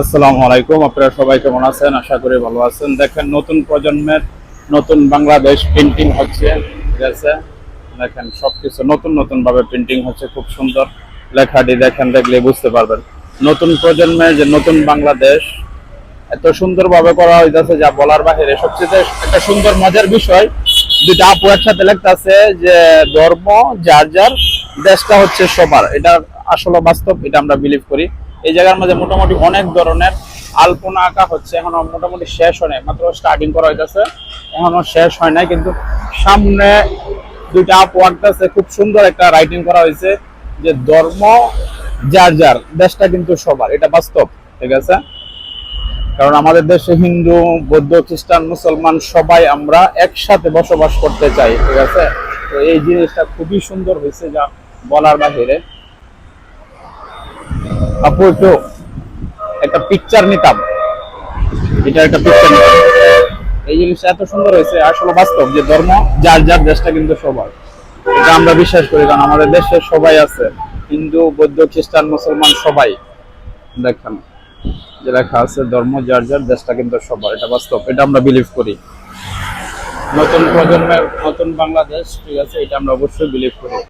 আসসালামু আলাইকুম, আপনারা সবাই কেমন আছেন? আশা করি ভালো আছেন। দেখেন, নতুন প্রজন্মের নতুন বাংলাদেশ প্রিন্টিং হচ্ছে, ঠিক আছে? দেখেন, সবকিছু নতুন নতুন ভাবে প্রিন্টিং হচ্ছে, খুব সুন্দর। লেখাটি দেখেন, দেখলে বুঝতে পারবেন। নতুন প্রজন্মের যে নতুন বাংলাদেশ, এত সুন্দর ভাবে করা হইতেছে যা বলার বাহিরে। সবচেয়ে একটা সুন্দর, মজার বিষয়, দুইটা আপু একসাথে লেখতেছে যে ধর্ম, যার যার, দেশটা হচ্ছে সবার। এটা আসলে বাস্তব, এটা আমরা বিলিভ করি। এই জায়গার মধ্যে মোটামুটি অনেক ধরনের আলপনা আঁকা হচ্ছে, এখনও মোটামুটি শেষ হয় নাই, মাত্র স্টার্টিং করা হইতেছে। এখনও শেষ হয় নাই, কিন্তু সামনে দুইটা আপু আঁকতেছে খুব সুন্দর একটা রাইটিং করা হয়েছে যে ধর্ম যার যার, দেশটা কিন্তু সবার, এটা বাস্তব, ঠিক আছে? কারণ আমাদের দেশে হিন্দু, বৌদ্ধ, খ্রিস্টান, মুসলমান, সবাই আমরা একসাথে বসবাস করতে চাই, ঠিক আছে? তো এই জিনিসটা খুবই সুন্দর হয়েছে যা বলার বাহিরে। আপু, একটু পিকচার নিতাম। এটা একটা পিকচার নিতাম। এই জিনিসটা এত সুন্দর হয়েছে, আসলে বাস্তব যে ধর্ম, যার যার দেশটা কিন্তু সবার। এটা আমরা বিশ্বাস করি, কারণ আমাদের দেশে সবাই আছে, হিন্দু, বৌদ্ধ, খ্রিস্টান, মুসলমান, সবাই। দেখেন, যে লেখা আছে, ধর্ম যার যার, দেশটা কিন্তু সবার। এটা বাস্তব, এটা আমরা বিলিভ করি। নতুন প্রজন্মের নতুন বাংলাদেশ, ঠিক আছে, এটা আমরা অবশ্যই বিলিভ করি।